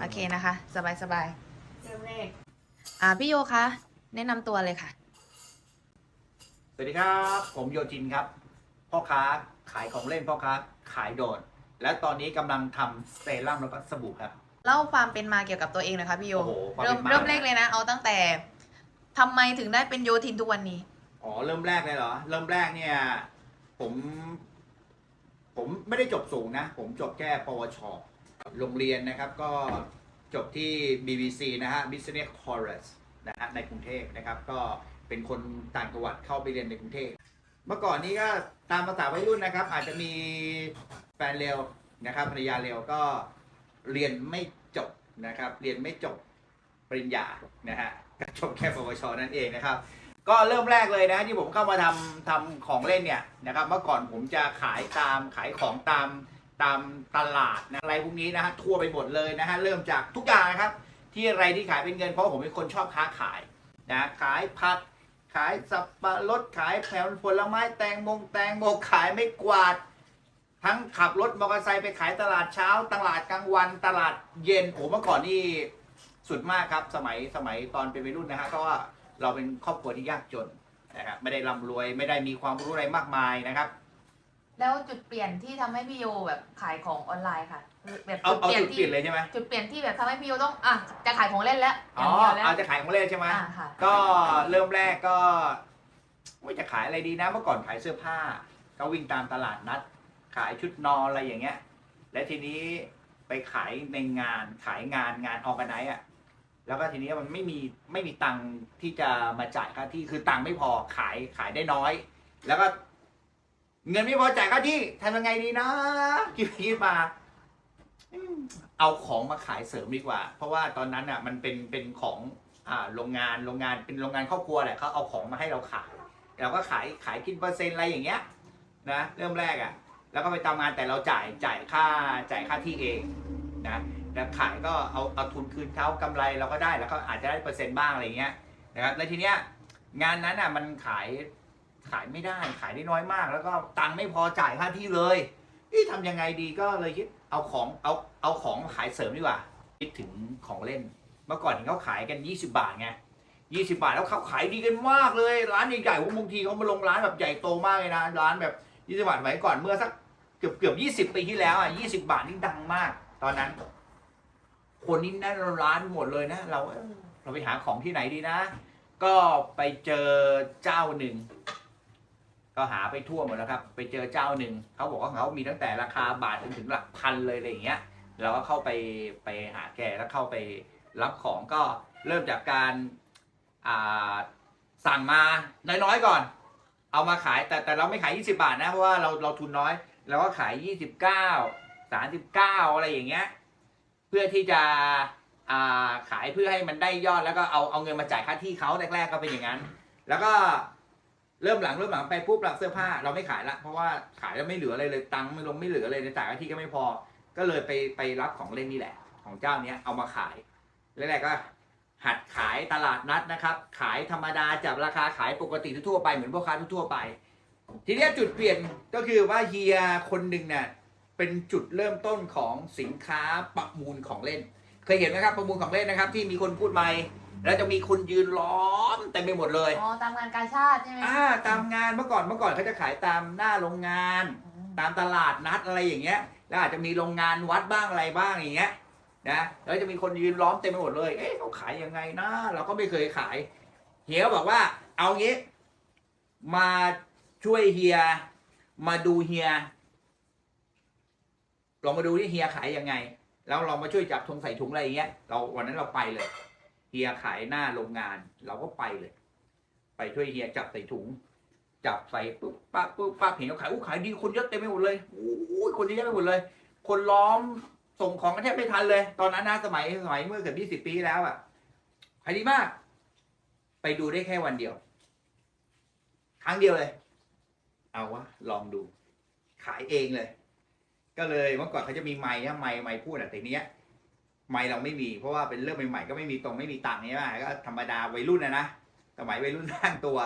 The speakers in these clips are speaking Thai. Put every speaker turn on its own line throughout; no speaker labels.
โอเคนะคะ สบายสบาย
เริ่มแรก
ๆอ่าพี่โยคะแนะนำตัวเลยค่ะ
สวัสดีครับ ผมโยจินครับ พ่อค้าขายของเล่นพ่อค้าขายโดรนและตอนนี้กำลังทำเซรั่มแล้วก็สบู่ครับ
เล่าความเป็นมาเกี่ยวกับตัวเองหน่อยค่ะพี่โย
โอ้โหความ
เริ่ม
เป็นมา
เริ่มแรกเลยนะ เอาตั้งแต่ทำไมถึงได้เป็นโยทินทุกวันนี้
อ๋อเริ่มแรกเลยเหรอ เริ่มแรกเนี่ย ผม ผมไม่ได้จบสูงนะ ผมจบแค่ปวช โรงเรียนนะครับก็จบที่ BBC นะฮะ Business College นะฮะในกรุงเทพนะครับก็เป็นคนต่างจังหวัดเข้าไปเรียนในกรุงเทพเมื่อก่อนนี้ก็ตามภาษาวัยรุ่นนะครับ อาจจะมีแฟนเร็วนะครับภรรยาเร็วก็เรียนไม่จบนะครับ เรียนไม่จบปริญญานะฮะก็จบแค่ปวชนั่นเองนะครับ ก็เริ่มแรกเลยนะที่ผมเข้ามาทำทำของเล่นเนี่ยนะครับ เมื่อก่อนผมจะขายตามขายของตาม ตามตลาดนะอะไรพวกนี้นะฮะทั่วไปหมดเลยนะฮะเริ่มจากทุกอย่างนะครับ ที่อะไรที่ขายเป็นเงินเพราะผมเป็นคนชอบค้าขายนะขายผักขายสับปะรดขายแผลผลไม้แตงโมงแตงโมขายไม่กวาด ทั้งขับรถมอเตอร์ไซค์ไปขายตลาดเช้า ตลาดกลางวันตลาดเย็นโอ้เมื่อก่อนนี่สุดมากครับสมัยสมัยตอนเป็นวัยรุ่นนะฮะก็ว่าเราเป็นครอบครัวที่ยากจนนะครับไม่ได้ร่ำรวยไม่ได้มีความรู้อะไรมากมายนะครับ
แล้วจุดเปลี่ยนที่ทำให้พี่โยแบบขายของออนไลน์ค่ะแบบ
เอา
จุด
เอา
เปลี่ยน
จุดเป
ที่
ลี่ยนเลยใช่ไหม
จุดเปลี่ยนที่แบบทำให้พี่โยต้องอะจะขายของเล่นแล้วอ
อ๋อย่าง
เดียวแล้ว
เอาจะขายของเล่นใช่ไหม
อ่าค่ะ
ก็เริ่มแรกก็ว่าจะขายอะไรดีนะเมื่อก่อนขายเสื้อผ้า ก็วิ่งตามตลาดนัด ขายชุดนอนอะไรอย่างเงี้ย และทีนี้ไปขายในงานขายงานงานออกกันไนอะแล้วก็ทีนี้มันไม่มีไม่มีตังค์ที่จะมาจ่ายค่าที่คือตังค์ไม่พอขายขายได้น้อย แล้วก็ เงินไม่พอจ่ายค่าที่ทำยังไงดีนะคิดไปคิดมาเอาของมาขายเสริมดีกว่า เพราะว่าตอนนั้นอะ มันเป็นเป็นของอ่าโรงงานโรงงานเป็นโรงงานครอบครัวแหละเขาเอาของมาให้เราขายเราก็ขายขายกินเปอร์เซ็นต์อะไรอย่างเงี้ยนะเริ่มแรกอะ แล้วก็ไปทำงานแต่เราจ่ายจ่ายค่าจ่ายค่าที่เองนะแล้วขายก็เอาเอาทุนคืนเขากำไรเราก็ได้แล้วก็อาจจะได้เปอร์เซ็นต์บ้างอะไรเงี้ยนะครับแล้วทีเนี้ยงานนั้นอะมันขาย ขายไม่ได้ขายได้น้อยมาก แล้วก็ตังค์ไม่พอจ่ายค่าที่เลยนี่ทำยังไงดีก็เลยคิดเอาของเอาเอาของขายเสริมดีกว่าคิดถึงของเล่น เมื่อก่อนเห็นเขาขายกัน 20 บาทไง20 บาทแล้วเขาขายดีกันมากเลย ร้านใหญ่ๆผมบางทีเขามาลงร้านแบบใหญ่โตมากเลยนะร้านแบบ 20 บาทสมัยก่อนเมื่อสักเกือบเกือบ20 ปีที่แล้วอะ20 บาทนี่ดังมาก ตอนนั้น คนนี่แน่นร้านหมดเลยนะเราเราไปหาของที่ไหนดีนะ ก็ไปเจอเจ้าหนึ่ง ก็หาไปทั่วหมดแล้วครับ ไปเจอเจ้าหนึ่งเขาบอกว่าเขามีตั้งแต่ราคาบาทจนถึงหลักพันเลยอะไรอย่างเงี้ยเราก็เข้าไปไปหาแกแล้วเข้าไปรับของก็เริ่มจากการอ่าสั่งมาน้อยๆก่อน เอามาขายแต่แต่เราไม่ขาย 20 บาทนะเพราะว่าเราเราทุนน้อยเราก็ขาย 29 39 อะไรอย่างเงี้ยเพื่อที่จะขายเพื่อให้มันได้ยอดแล้วก็เอาเอาเงินมาจ่ายค่าที่เขาแรกๆก็เป็นอย่างนั้น แล้วก็ เริ่มหลังเริ่มหลังไปปุ๊บหลังเสื้อผ้าเราไม่ขายละเพราะว่าขายแล้วไม่เหลืออะไรเลยตังค์ไม่ลงไม่เหลือเลยในจ่ายค่าที่ก็ไม่พอ ก็เลยไปไปรับของเล่นนี่แหละ ของเจ้าเนี้ยเอามาขายแรกๆก็ หัดขายตลาดนัดนะครับ ขายธรรมดาจากราคาขายปกติทั่วไปเหมือนพ่อค้าทั่วไป ทีนี้จุดเปลี่ยนก็คือว่าเฮียคนหนึ่งเนี่ยเป็นจุดเริ่มต้นของสินค้าประมูลของเล่น เคยเห็นไหมครับประมูลของเล่นนะครับ ที่มีคนพูดไม่ แล้วจะมีคนยืนล้อมเต็มไปหมดเลย
อ๋อตามงานกาชาติใช่ไหม
อ่าตามงานเมื่อก่อนเมื่อก่อนเขาจะขายตามหน้าโรงงาน
อืม
ตามตลาดนัดอะไรอย่างเงี้ย แล้วอาจจะมีโรงงานวัดบ้างอะไรบ้างอย่างเงี้ยนะแล้วจะมีคนยืนล้อมเต็มไปหมดเลย เอ๊ะเขาขายยังไงนะเราก็ไม่เคยขาย เฮียก็บอกว่า เอางี้ มาช่วยเฮีย มาดูเฮียลองมาดูที่เฮียขายยังไง แล้วเรามาช่วยจับธงใส่ถุงอะไรอย่างเงี้ยเราวันนั้นเราไปเลย เฮียขายหน้าโรงงาน เราก็ไปเลย ไปช่วยเฮียจับใส่ถุง จับใส่ปุ๊บปั๊บปุ๊บปั๊บเห็นเขาขายอู้ขายดีคนเยอะเต็มไปหมดเลยโอ้ยคนเยอะไปหมดเลย คนล้อมส่งของกันแทบไม่ทันเลย ตอนนั้นนะสมัยสมัยเมื่อเกือบยี่สิบปีแล้วอะขายดีมาก ไปดูได้แค่วันเดียว ครั้งเดียวเลย เอาวะลองดู ขายเองเลย ก็เลยเมื่อก่อนเขาจะมีไม้นะไม้ไม้พูดอะแต่เนี้ย ไม้เราไม่มีเพราะว่าเป็นเรื่องใหม่ๆก็ไม่มีตรงไม่มีตังค์ใช่ไหมก็ธรรมดาวัยรุ่นนะนะสมัยวัยรุ่นสร้างตัว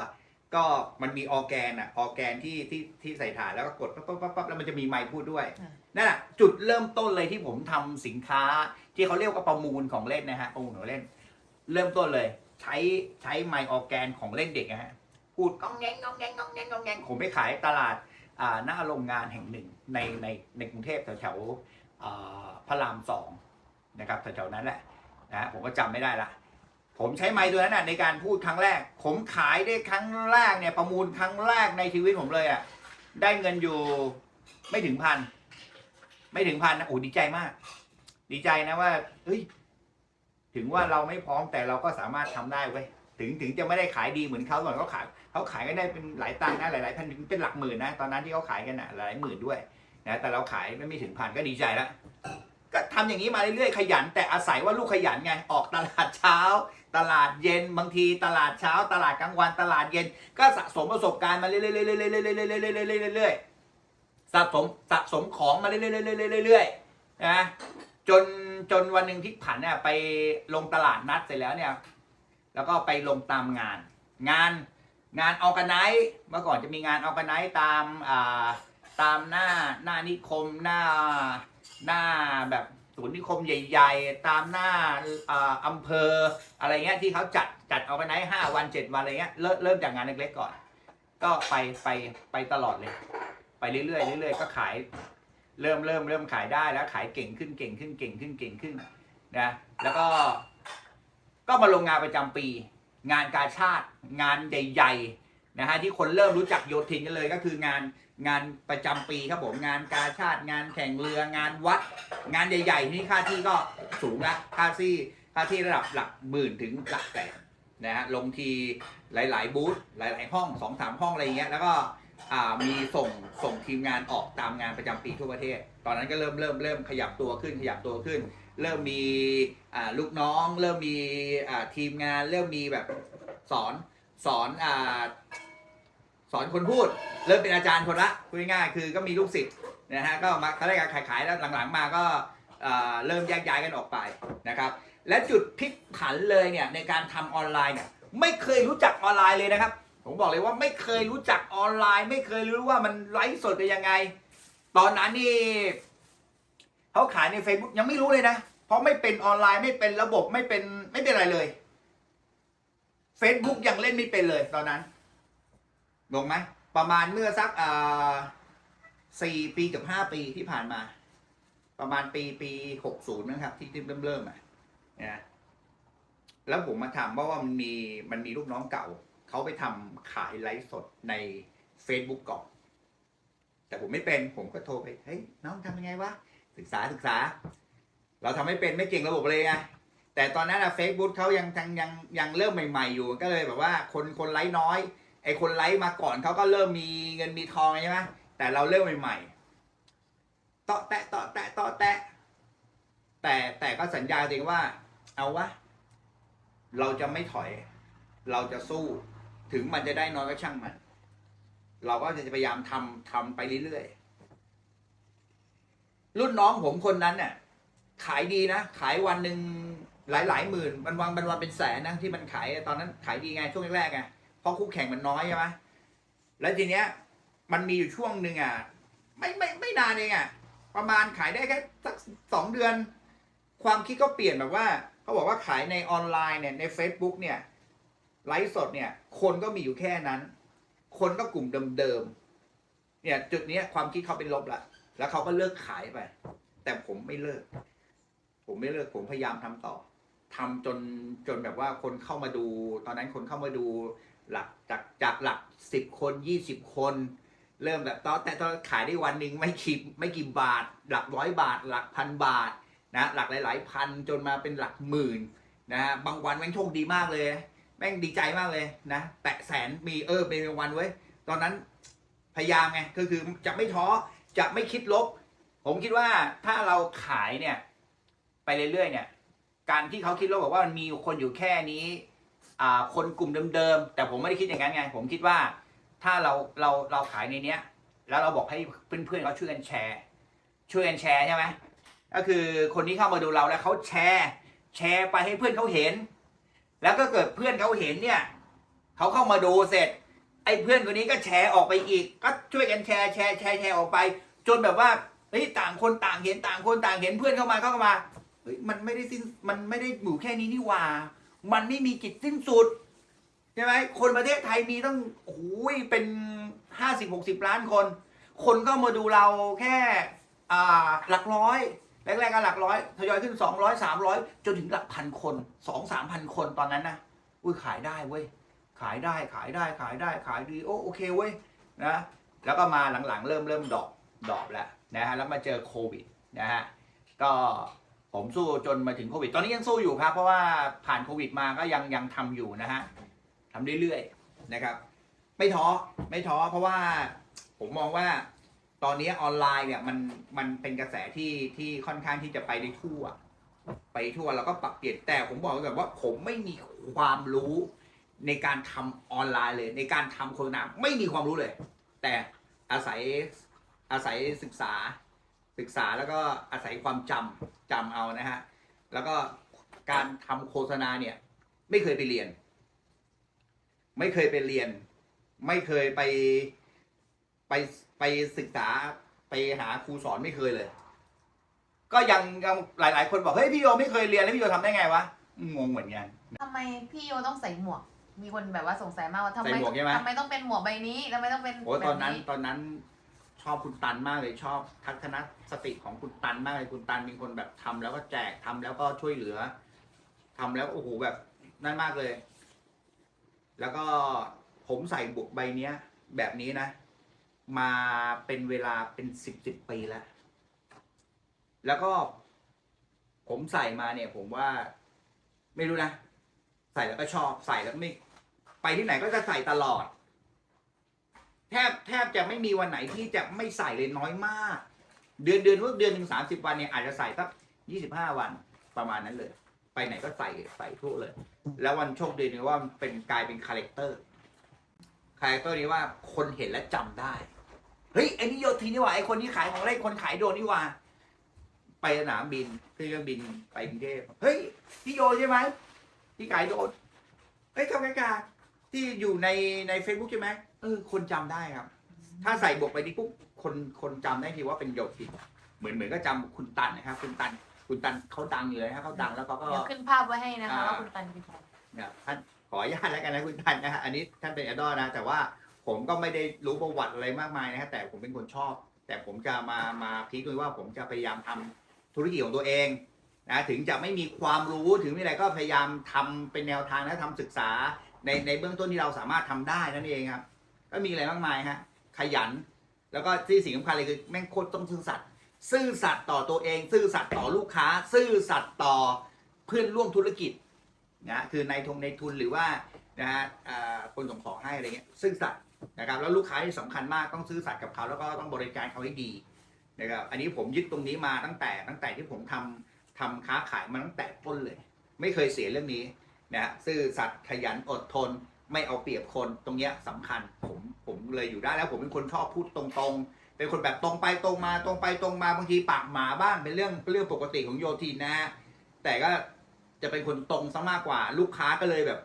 ก็มันมีออร์แกนอะออร์แกนที่ที่ที่ใส่ถ่านแล้วก็กดปั๊บปั๊บปั๊บปั๊บแล้วมันจะมีไมค์พูดด้วย
อืม
นั่นแหะจุดเริ่มต้นเลยที่ผมทำสินค้า ที่เขาเรียกว่าประมูลของเล่นนะฮะประมูลของเล่น เริ่มต้นเลย ใช้ใช้ไมค์ออร์แกนของเล่นเด็กนะฮะพูดก้องแงงก้องแงงก้องแงงก้องแงงผมไปขายตลาดอ่าหน้าโรงงานแห่งหนึ่งในในในกรุงเทพแถวแถวๆอ่าพระรามสอง นะครับแถวๆนั้นแหละนะฮะผมก็จำไม่ได้ละผมใช้ไมค์ตัวนั้นนะในการพูดครั้งแรก ผมขายได้ครั้งแรกเนี่ยประมูลครั้งแรกในชีวิตผมเลยอะ่ะได้เงินอยู่ไม่ถึงพันไม่ถึงพันนะโอ้ดีใจมาก ดีใจนะว่าเฮ้ยถึงว่าเราไม่พร้อมแต่เราก็สามารถทำได้เว้ยถึงถึงจะไม่ได้ขายดีเหมือนเขาตอนเขาขายเขาขายกันได้เป็นหลายตังค์นะหลายๆพันถึงเป็นหลักหมื่นนะตอนนั้นที่เขาขายกันนะหลายหมื่นด้วยนะแต่เราขายไม่ถึงพันก็ดีใจแล้ว ก็ทำอย่างนี้มาเรื่อยๆขยัน แต่อาศัยว่าลูกขยันไงออกตลาดเช้า ตลาดเย็นบางทีตลาดเช้า ตลาดกลางวันตลาดเย็น ก็สะสมประสบการณ์มาเรื่อยๆเรื่อยๆเรื่อยๆเรื่อยๆเรื่อยๆสะสมสะสมของมาเรื่อยๆเรื่อยๆเรื่อยๆนะจนจนวันหนึ่งพลิกผันเนี่ยไปลงตลาดนัดเสร็จแล้วเนี่ย แล้วก็ไปลงตามงาน งานงานออกกันไนเมื่อก่อนจะมีงานออกกันไนตามอ่าตามหน้าหน้านิคมหน้า หน้าแบบศูนย์นิคมใหญ่ ๆ ตามหน้าอำเภออะไรเงี้ยที่เขาจัดจัดเอาไปไหนห้าวันเจ็ดวันอะไรเงี้ยเริ่มเริ่มจากงานเล็กๆก่อน ก็ไปไปไปตลอดเลย ไปเรื่อยๆเรื่อยๆก็ขาย เริ่มเริ่มเริ่มขายได้แล้วขายเก่งขึ้นเก่งขึ้นเก่งขึ้นเก่งขึ้นนะแล้วก็ ก็มาลงงานประจำปี งานกาชาติงานใหญ่ ๆ นะฮะที่คนเริ่มรู้จักโยธินกันเลยก็คืองานงานประจำปีครับผมงานกาชาติงานแข่งเรืองานวัด งานใหญ่ๆนี่ค่าที่ก็สูงละค่าที่ค่าที่ระดับหลักหมื่นถึงหลักแสนนะฮะลงทีหลาย ๆ บูธหลาย ๆ ห้องสองสามห้องอะไรเงี้ยแล้วก็มีส่งส่งทีมงานออกตามงานประจำปีทั่วประเทศ ตอนนั้นก็เริ่มเริ่มเริ่มขยับตัวขึ้นขยับตัวขึ้น เริ่มมีลูกน้อง เริ่มมีทีมงาน เริ่มมีแบบสอน สอนอ่าสอนคนพูด เริ่มเป็นอาจารย์คนละพูดง่ายๆคือก็มีลูกศิษย์นะฮะก็มาเขาได้การขายขายๆแล้วหลังๆมาก็อ่าเริ่มแยกย้ายกันออกไปนะครับ และจุดพลิกผันเลยเนี่ยในการทำออนไลน์เนี่ยไม่เคยรู้จักออนไลน์เลยนะครับ ผมบอกเลยว่าไม่เคยรู้จักออนไลน์ ไม่เคยรู้ว่ามันไลฟ์สดเป็นยังไง ตอนนั้นนี่เขาขายใน Facebook ยังไม่รู้เลยนะ เพราะไม่เป็นออนไลน์ไม่เป็นระบบไม่เป็นไม่เป็นอะไรเลย Facebook ยังเล่นไม่เป็นเลยตอนนั้นงงไหมประมาณเมื่อสักอ่าสี่ปีกับห้าปีที่ผ่านมา ประมาณปีปีหกศูนย์นะครับ ที่เริ่มเริ่มอะนะแล้วผมมาถามเพราะว่ามันมีมันมีลูกน้องเก่า เขาไปทำขายไลฟ์สดใน Facebook ก่อนแต่ผมไม่เป็นผมก็โทรไป เฮ้ย น้องทำยังไงวะ ศึกษาศึกษา เราทำไม่เป็นไม่เก่งระบบเลยไง แต่ตอนนั้นอะเฟซบุ๊กเขายังยังยังยังเริ่มใหม่ ๆ อยู่ก็เลยแบบว่าคนคนไลค์น้อยไอคนไลค์มาก่อนเขาก็เริ่มมีเงินมีทองใช่ไหมแต่เราเริ่มใหม่ๆเตาะแตะเตาะแตะเตาะแตะแต่แต่ก็สัญญาตัวเองว่า เอาวะเราจะไม่ถอย เราจะสู้ ถึงมันจะได้น้อยก็ช่างมัน เราก็จะพยายามทำทำไปเรื่อยๆรุ่นน้องผมคนนั้นเนี่ยขายดีนะ ขายวันหนึ่ง หลายหลายหมื่นวันวันวันวันเป็นแสนนะที่มันขายตอนนั้นขายดีไงช่วงแรกๆไงเพราะคู่แข่งมันน้อยใช่ไหมแล้วทีเนี้ย มันมีอยู่ช่วงหนึ่งอะไม่ไม่ไม่นานเองอะประมาณขายได้แค่สักสองเดือน ความคิดก็เปลี่ยนแบบว่าเขาบอกว่าขายในออนไลน์เนี่ยใน Facebook เนี่ยไลฟ์สดเนี่ย คนก็มีอยู่แค่นั้น คนก็กลุ่มเดิมๆเนี่ย จุดเนี้ยความคิดเขาเป็นลบละแล้วเขาก็เลิกขายไป แต่ผมไม่เลิก ผมไม่เลิกผมพยายามทำต่อ ทำจนจนแบบว่าคนเข้ามาดู ตอนนั้นคนเข้ามาดูหลักจากจากหลักสิบคนยี่สิบคน เริ่มแบบตอนแต่ตอนขายได้วันหนึ่งไม่กี่ไม่กี่บาท หลักร้อยบาท หลักพันบาทนะหลักหลาย ๆ พันจนมาเป็นหลักหมื่นนะฮะบางวันแม่งโชคดีมากเลย แม่งดีใจมากเลยนะแตะแสนมีเออเป็นวันเว้ยตอนนั้นพยายามไงก็คือจะไม่ท้อจะไม่คิดลบ ผมคิดว่าถ้าเราขายเนี่ย ไปเรื่อยๆเนี่ย การที่เขาคิดลบบอกว่ามันมีคนอยู่แค่นี้คนกลุ่มเดิมๆแต่ผมไม่ได้คิดอย่างนั้นไงผมคิดว่าถ้าเราเราเราขายในเนี้ย แล้วเราบอกให้เพื่อนๆเขาช่วยกันแชร์ ช่วยกันแชร์ใช่ไหมก็คือคนที่เข้ามาดูเราแล้วเขาแชร์ แชร์ไปให้เพื่อนเขาเห็น แล้วก็เกิดเพื่อนเขาเห็นเนี่ยเขาเข้ามาดูเสร็จ ไอ้เพื่อนคนนี้ก็แชร์ออกไปอีก ก็ช่วยกันแชร์แชร์แชร์แชร์ออกไป จนแบบว่าเฮ้ยต่างคนต่างเห็นต่างคนต่างเห็นเพื่อนเข้ามาเข้ามา เฮ้ยมันไม่ได้สิ้นมันไม่ได้อยู่แค่นี้นี่หว่า มันไม่มีจิตสิ้นสุดใช่ไหมคนประเทศไทยมีต้องโอ้ยเป็นห้าสิบหกสิบล้านคน คนก็มาดูเราแค่อ่าหลักร้อยแรกๆก็หลักร้อยทยอยขึ้นสองร้อยสามร้อยจนถึงหลักพันคนสองสามพันคนตอนนั้นนะอุ้ยขายได้เว้ยขายได้ขายได้ขายได้ขายดีโอ้โอเคเว้ยนะแล้วก็มาหลังๆ เริ่มเริ่มดอปดอปแล้วนะฮะแล้วมาเจอโควิดนะฮะก็ ผมสู้จนมาถึงโควิด ตอนนี้ยังสู้อยู่ครับเพราะว่าผ่านโควิดมาก็ยังยังทำอยู่นะฮะทำเรื่อยๆนะครับ ไม่ท้อไม่ท้อเพราะว่าผมมองว่าตอนนี้ออนไลน์เนี่ยมันมันเป็นกระแสที่ที่ค่อนข้างที่จะไปได้ทั่ว ไปทั่วแล้วก็ปรับเปลี่ยนแต่ผมบอกก่อนว่าผมไม่มีความรู้ในการทำออนไลน์เลย ในการทำโฆษณาไม่มีความรู้เลย แต่อาศัยอาศัยศึกษา ศึกษาแล้วก็อาศัยความจำจำเอานะฮะ แล้วก็การทำโฆษณาเนี่ย ไม่เคยไปเรียน ไม่เคยไปเรียน ไม่เคยไปไปไปศึกษาไปหาครูสอนไม่เคยเลย ก็ยังยังหลาย ๆ คนบอกเฮ้ยพี่โยไม่เคยเรียนแล้วพี่โยทำได้ไงวะงงเหมือนกัน
ทำไมพี่โยต้องใส่หมวก มีคนแบบว่าสงสัยมากว่าทำไม
ใส่หมวกใช่ไหม
ทำไมต้องเป็นหมวกใบนี้ทำไมต้องเป็น
โอ้ย
แบบ
ตอนนั้นตอนนั้น ชอบคุณตันมากเลยชอบทัศนสติของคุณตันมากเลยคุณตันเป็นคนแบบทำแล้วก็แจกทำแล้วก็ช่วยเหลือทำแล้วโอ้โหแบบนั่นมากเลย แล้วก็ผมใส่บุกใบเนี้ย แบบนี้นะ มาเป็นเวลาเป็นสิบสิบปีแล้ว แล้วก็ ผมใส่มาเนี่ย ผมว่าไม่รู้นะ ใส่แล้วก็ชอบใส่แล้วไม่ ไปที่ไหนก็จะใส่ตลอด แทบแทบจะไม่มีวันไหนที่จะไม่ใส่เลยน้อยมาก เดือนเดือนว่าเดือนหนึ่งสามสิบวันเนี่ยอาจจะใส่สักยี่สิบห้าวันประมาณนั้นเลย ไปไหนก็ใส่ใส่ทั่วเลย แล้ววันโชคดีนี่ว่าเป็นกลายเป็นคาแรคเตอร์คาแรคเตอร์นี้ว่าคนเห็นและจำได้เฮ้ยไอ้นี่โยทีนี่ว่าไอ้คนนี้ขายของเล่นคนขายโดนนี่ว่าไปสนามบินขึ้นเครื่องบินไปกรุงเทพเฮ้ยพี่โยใช่ไหมที่ขายโดนเฮ้ยทำไงกันที่อยู่ในในเฟซบุ๊กใช่ไหม เออ คนจำได้ครับ ถ้าใส่บวกไปนี่ปุ๊บคนคนจำได้ทีว่าเป็นโยทินเหมือนเหมือนก็จำคุณตันนะครับ คุณตัน คุณตันเขาดังอยู่เลยนะครับเขาดังแล้วเขาก็
เดี๋ยวขึ้นภาพไว้ให้นะคะ
อ่า
ว่าคุณตันคือใคร
เนี่ยท่านขออนุญาตแล้วกันนะคุณทันนะฮะอันนี้ท่านเป็นไอดอลนะ แต่ว่าผมก็ไม่ได้รู้ประวัติอะไรมากมายนะฮะแต่ผมเป็นคนชอบ แต่ผมจะมามาพีคด้วยว่าผมจะพยายามทำธุรกิจของตัวเองนะถึงจะไม่มีความรู้ถึงไม่อะไรก็พยายามทำเป็นแนวทางและทำศึกษาในในเบื้องต้นที่เราสามารถทำได้นั่นเองครับ ก็มีอะไรมากมายฮะ ขยัน แล้วก็ที่สิ่งสำคัญเลยคือแม่งโคตรต้องซื่อสัตย์ซื่อสัตย์ต่อตัวเอง ซื่อสัตย์ต่อลูกค้า ซื่อสัตย์ต่อเพื่อนร่วมธุรกิจนะคือในทงในทุนหรือว่านะฮะคนส่งของให้อะไรเงี้ยซื่อสัตย์นะครับแล้วลูกค้าที่สำคัญมากต้องซื่อสัตย์กับเขาแล้วก็ต้องบริการเขาให้ดีนะครับอันนี้ผมยึดตรงนี้มาตั้งแต่ตั้งแต่ที่ผมทำทำค้าขายมาตั้งแต่ต้นเลย ไม่เคยเสียเรื่องนี้นะฮะซื่อสัตย์ขยันอดทน ไม่เอาเปรียบคนตรงเนี้ยสำคัญ เลยอยู่ได้แล้วผมเป็นคนชอบพูดตรงๆ เป็นคนแบบตรงไปตรงมาตรงไปตรงมาบางทีปากหมาบ้างเป็นเรื่องเรื่องปกติของโยทีนะฮะแต่ก็จะเป็นคนตรงซะมากกว่า ลูกค้าก็เลยแบบ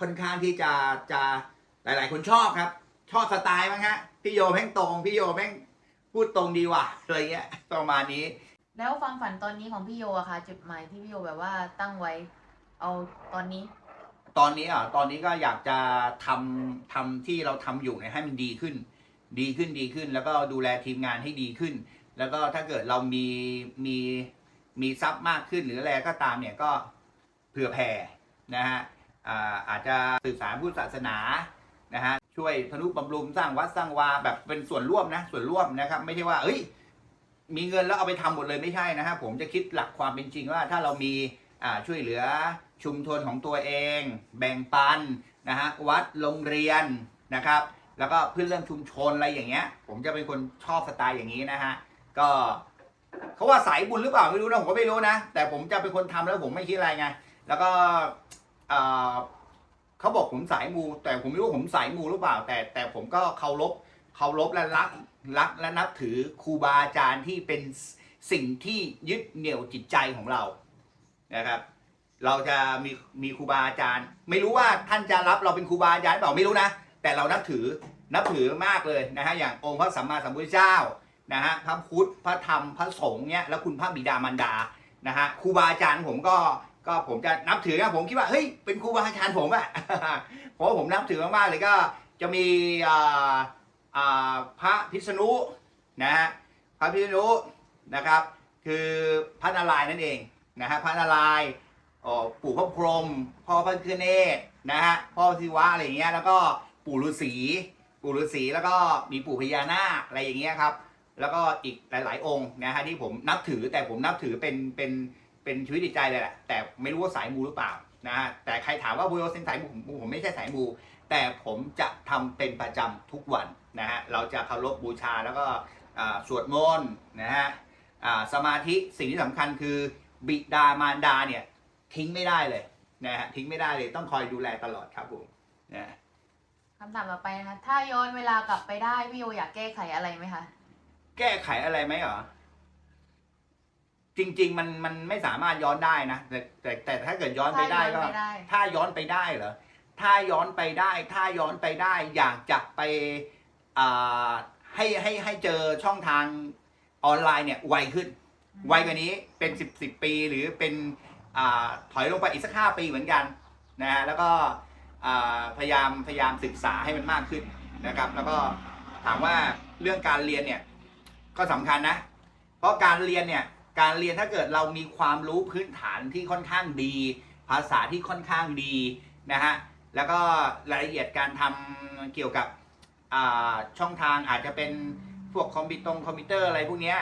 ค่อนข้างที่จะจะหลาย ๆ คนชอบครับ ชอบสไตล์มั้งฮะพี่โยแม่งตรงพี่โยแม่งพูดตรงดีว่ะอะไรเงี้ยประมาณนี้
แล้วความฝันตอนนี้ของพี่โยอะคะจุดหมายที่พี่โยแบบว่าตั้งไว้ เอาตอนนี้
ตอนนี้อะตอนนี้ก็อยากจะทำทำที่เราทำอยู่เนี่ยให้มันดีขึ้น ดีขึ้นดีขึ้น แล้วก็ดูแลทีมงานให้ดีขึ้น แล้วก็ถ้าเกิดเรามีมีมีทรัพย์มากขึ้นหรืออะไรก็ตามเนี่ยก็เผื่อแผ่นะฮะอาจจะสื่อสารพุทธศาสนานะฮะช่วยธนุบำรุงสร้างวัดสร้างวาแบบเป็นส่วนร่วมนะส่วนร่วมนะครับ ไม่ใช่ว่า เอ้ย มีเงินแล้วเอาไปทำหมดเลยไม่ใช่นะฮะผมจะคิดหลักความเป็นจริงว่าถ้าเรามีช่วยเหลือ ชุมชนของตัวเอง แบ่งปันนะฮะวัดโรงเรียนนะครับ แล้วก็เพื่อนเรื่องชุมชนอะไรอย่างเงี้ย ผมจะเป็นคนชอบสไตล์อย่างนี้นะฮะก็เขาว่าสายบุญหรือเปล่าไม่รู้นะผมก็ไม่รู้นะ แต่ผมจะเป็นคนทำแล้วผมไม่คิดอะไรไงแล้วก็เออเขาบอกผมสายมู แต่ผมไม่รู้ผมสายมูหรือเปล่า แต่แต่ผมก็เคารพเคารพและรักรักและนับถือครูบาอาจารย์ที่เป็นสิ่งที่ยึดเหนี่ยวจิตใจของเรานะครับ เราจะมีมีครูบาอาจารย์ ไม่รู้ว่าท่านจะรับเราเป็นครูบาอาจารย์หรือเปล่าไม่รู้นะ แต่เรานับถือนับถือมากเลยนะฮะอย่างองค์พระสัมมาสัมพุทธเจ้านะฮะพระพุทธพระธรรมพระสงฆ์เนี่ยแล้วคุณพระบิดามารดานะฮะครูบาอาจารย์ผมก็ก็ผมจะนับถือนะผมคิดว่าเฮ้ยเป็นครูบาอาจารย์ผมอะเพราะว่าผมนับถือมากๆเลยก็จะมีอ่าอ่าพระพิษณุนะฮะพระพิษณุนะครับ คือพระนารายณ์นั่นเองนะฮะพระนารายณ์ อ๋อปู่พระพรหมพ่อพระคือเนศนะฮะพ่อศิวะอะไรอย่างเงี้ยแล้วก็ปู่ฤาษีปู่ฤาษีแล้วก็มีปู่พญานาคอะไรอย่างเงี้ยครับแล้วก็อีกหลาย ๆ องค์นะฮะที่ผมนับถือแต่ผมนับถือเป็นเป็นเป็นชีวิตจิตใจเลยแหละแต่ไม่รู้ว่าสายมูหรือเปล่านะฮะแต่ใครถามว่าบุโรเซนสายมูผมผมไม่ใช่สายมู แต่ผมจะทำเป็นประจำทุกวันนะฮะเราจะเคารพบูชาแล้วก็สวดมนต์นะฮะสมาธิสิ่งที่สำคัญคือบิดามารดาเนี่ย ทิ้งไม่ได้เลยนะฮะทิ้งไม่ได้เลยต้องคอยดูแลตลอดครับผมนะ
คำถามต่อไปนะคะ ถ้าย้อนเวลากลับไปได้พี่โยอยากแก้ไขอะไรไหมคะ
แก้ไขอะไรไหมเหรอจริง ๆ มันมันไม่สามารถย้อนได้นะแต่แต่แต่ถ้าเกิดย้อนไปได้ก็
ถ้าย้อนไปได้
ถ้าย้อนไปได้เหรอถ้าย้อนไปได้ ถ้าย้อนไปได้ อยากจะไปอ่าให้ให้ให้เจอช่องทางออนไลน์เนี่ยไวขึ้น ไวกว่านี้เป็นสิบสิบปีหรือเป็นอ่า ถอยลงไปอีกสักห้าปีเหมือนกันนะฮะแล้วก็พยายามพยายามศึกษาให้มันมากขึ้นนะครับ แล้วก็ถามว่าเรื่องการเรียนเนี่ยก็สำคัญนะ เพราะการเรียนเนี่ยการเรียนถ้าเกิดเรามีความรู้พื้นฐานที่ค่อนข้างดี ภาษาที่ค่อนข้างดีนะฮะแล้วก็รายละเอียดการทำเกี่ยวกับช่องทางอาจจะเป็นพวกคอมพิวตงคอมพิวเตอร์อะไรพวกนี้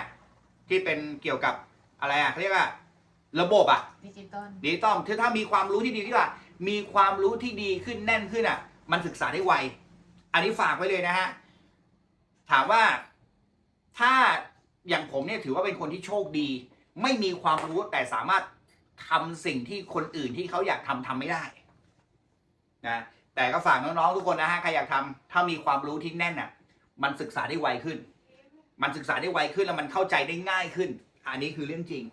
ที่เป็นเกี่ยวกับอะไรอะเขาเรียกว่า ระบบอะ
ดิจิตอล
ดิจิตอลคือถ้ามีความรู้ที่ดีที่ว่า มีความรู้ที่ดีขึ้นแน่นขึ้นอะมันศึกษาได้ไว อันนี้ฝากไว้เลยนะฮะ ถามว่าถ้าอย่างผมเนี่ยถือว่าเป็นคนที่โชคดี ไม่มีความรู้แต่สามารถทำสิ่งที่คนอื่นที่เขาอยากทำทำไม่ได้นะแต่ก็ฝากน้องๆทุกคนนะฮะใครอยากทำถ้ามีความรู้ที่แน่นอะ มันศึกษาได้ไวขึ้น มันศึกษาได้ไวขึ้นแล้วมันเข้าใจได้ง่ายขึ้น อันนี้คือเรื่องจริง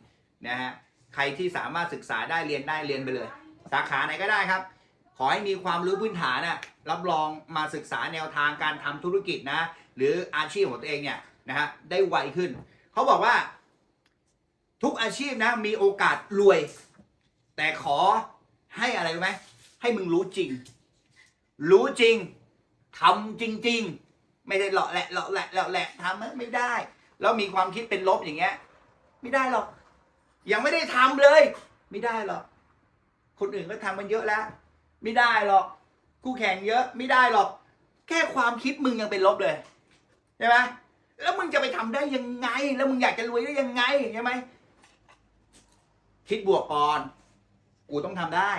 นะฮะ ใครที่สามารถศึกษาได้เรียนได้เรียนไปเลย สาขาไหนก็ได้ครับ ขอให้มีความรู้พื้นฐานน่ะรับรองมาศึกษาแนวทางการทำธุรกิจนะ หรืออาชีพของตัวเองเนี่ยนะฮะได้ไวขึ้น เขาบอกว่า ทุกอาชีพนะ มีโอกาสรวย แต่ขอให้อะไรรู้ไหมให้มึงรู้จริง รู้จริงทำจริง ๆ ไม่ได้เลาะแหละเลาะแหละเลาะแหละทำไม่ได้ แล้วมีความคิดเป็นลบอย่างเงี้ย ไม่ได้หรอก ยังไม่ได้ทำเลย ไม่ได้หรอก คนอื่นก็ทำมันเยอะแล้ว ไม่ได้หรอกคู่แข่งเยอะไม่ได้หรอก แค่ความคิดมึงยังเป็นลบเลยใช่ไหมแล้วมึงจะไปทำได้ยังไง แล้วมึงอยากจะรวยได้ยังไงใช่ไหมคิดบวกก่อน กูต้องทำได้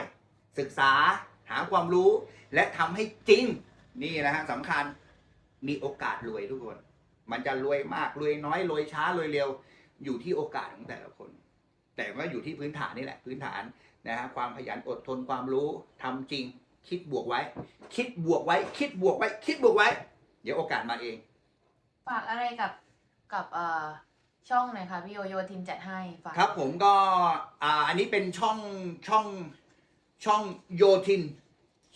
ศึกษาหาความรู้ และทำให้จริง นี่นะฮะสำคัญมีโอกาสรวยทุกคน มันจะรวยมากรวยน้อยรวยช้ารวยเร็ว อยู่ที่โอกาสของแต่ละคน แต่ก็อยู่ที่พื้นฐานนี่แหละพื้นฐานนะฮะความขยันอดทนความรู้ทำจริง คิดบวกไว้ คิดบวกไว้ คิดบวกไว้ คิดบวกไว้ เดี๋ยวโอกาสมาเอง
ฝากอะไรกับกับเอ่อช่องหน่อยค่ะพี่โยโยทีมจัดให้ฝาก
ครับผมก็อ่าอันนี้เป็นช่องช่องช่องโยทิน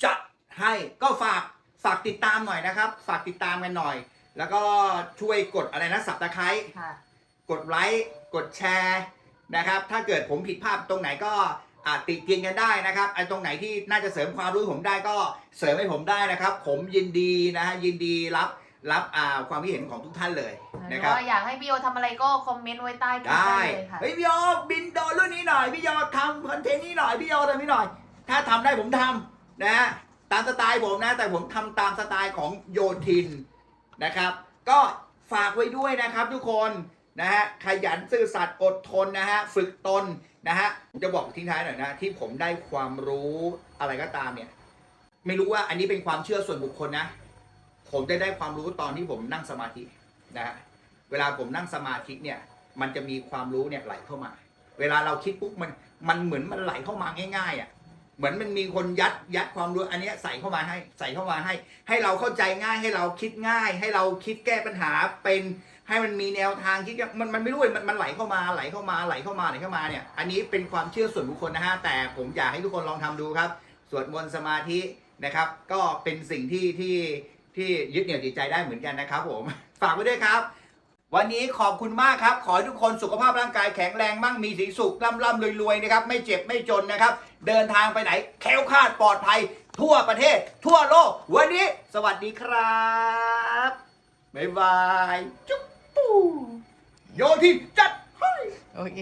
จัดให้ก็ฝากฝากติดตามหน่อยนะครับ ฝากติดตามกันหน่อย แล้วก็ช่วยกดอะไรนะสับตะไคร้
ค่ะ
กดไลค์กดแชร์ นะครับ ถ้าเกิดผมผิดพลาดตรงไหนก็อาติเตียนกันได้นะครับไอ้ตรงไหนที่น่าจะเสริมความรู้ผมได้ก็เสริมให้ผมได้นะครับ ผมยินดีนะฮะยินดีรับรับอ่าความคิดเห็นของทุกท่านเลย
ห
นะ
รือ
ครับ
ว่าอยากให้พี่โยทำอะไรก็คอมเมนต์ไว้ใต้คลิป
ได้
ได้เลยค่ะ
เฮ้ยพี่โยบินโดรนรุ่นนี้หน่อยพี่โยทำคอนเทนต์นี้หน่อยพี่โยทำนี้หน่อย ถ้าทำได้ผมทำนะฮะตามสไตล์ผมนะ แต่ผมทำตามสไตล์ของโยทินนะครับ ก็ฝากไว้ด้วยนะครับทุกคน นะฮะขยันซื่อสัตย์อดทนนะฮะฝึกตนนะฮะผมจะบอกทิ้งท้ายหน่อยนะที่ผมได้ความรู้อะไรก็ตามเนี่ย ไม่รู้ว่าอันนี้เป็นความเชื่อส่วนบุคคลนะ ผมจะได้ความรู้ตอนที่ผมนั่งสมาธินะฮะเวลาผมนั่งสมาธิเนี่ย มันจะมีความรู้เนี่ยไหลเข้ามา เวลาเราคิดปุ๊บมันมันเหมือนมันไหลเข้ามาง่ายๆอะเหมือนมันมีคนยัดยัดความรู้อันนี้ใส่เข้ามาให้ใส่เข้ามาให้ ให้เราเข้าใจง่ายให้เราคิดง่าย ให้เราคิดแก้ปัญหาเป็น ให้มันมีแนวทางคิดมันมันไม่รู้มันมันไหลเข้ามาไหลเข้ามาไหลเข้ามาไหลเข้ามาเนี่ย อันนี้เป็นความเชื่อส่วนบุคคลนะฮะแต่ผมอยากให้ทุกคนลองทำดูครับ สวดมนต์สมาธินะครับ ก็เป็นสิ่งที่ที่ที่ยึดเหนี่ยวจิตใจได้เหมือนกันนะครับผมฝากไว้ด้วยครับ วันนี้ขอบคุณมากครับ ขอให้ทุกคนสุขภาพร่างกายแข็งแรงมั่งมีสีสุขร่ำร่ำรวยๆนะครับ ไม่เจ็บไม่จนนะครับ เดินทางไปไหนแค้วคาดปลอดภัย ทั่วประเทศ ทั่วโลก วันนี้ สวัสดีครับบ๊ายบาย จุ๊บ ปูโยทินจัดให้
โอเค